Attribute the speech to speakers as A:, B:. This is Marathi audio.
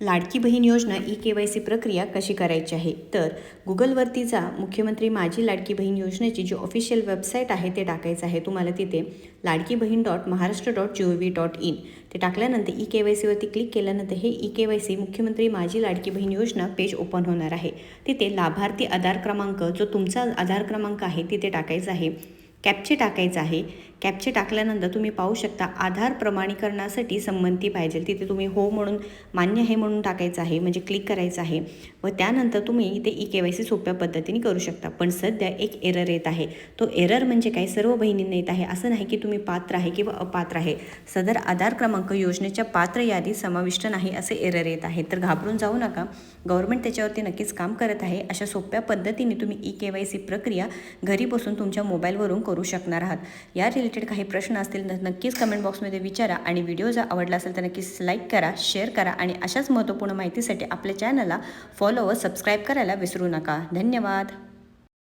A: लाडकी बहीण योजना ई के वाय सी प्रक्रिया कशी करायची आहे? तर गुगलवरती जा. मुख्यमंत्री माझी लाडकी बहीण योजनेची जी ऑफिशियल वेबसाईट आहे ते टाकायचं आहे. तुम्हाला तिथे Ladki Bahin dot Maharashtra dot G O V dot in ते टाकल्यानंतर ई के वाय सीवरती क्लिक केल्यानंतर हे ई के वाय सी मुख्यमंत्री माझी लाडकी बहीण योजना पेज ओपन होणार आहे. तिथे लाभार्थी आधार क्रमांक जो तुमचा आधार क्रमांक आहे तिथे टाकायचा आहे. कॅपचे टाकायचं आहे. कॅपचे टाकल्यानंतर तुम्ही पाहू शकता आधार प्रमाणीकरणासाठी संमती पाहिजे. तिथे तुम्ही हो म्हणून मान्य आहे म्हणून टाकायचं आहे म्हणजे क्लिक करायचं आहे. व त्यानंतर तुम्ही इथे ई के वाय सी सोप्या पद्धतीने करू शकता. पण सध्या एक एरर येत आहे. तो एरर म्हणजे काय? सर्व बहिणींना येत आहे. असं नाही की तुम्ही पात्र आहे किंवा अपात्र आहे. सदर आधार क्रमांक योजनेच्या पात्र यादीत समाविष्ट नाही असे एरर येत आहे. तर घाबरून जाऊ नका. गव्हर्नमेंट त्याच्यावरती नक्कीच काम करत आहे. अशा सोप्या पद्धतीने तुम्ही ई के वाय सी प्रक्रिया घरी बसून तुमच्या मोबाईलवरून करू शकणार आहात. या रिलेटेड काही प्रश्न असतील तर नक्कीच कमेंट बॉक्समध्ये विचारा आणि व्हिडिओ जर आवडला असेल तर नक्कीच लाईक करा शेअर करा आणि अशाच महत्त्वपूर्ण माहितीसाठी आपल्या चॅनलला फॉलो व सबस्क्राईब करायला विसरू नका. धन्यवाद.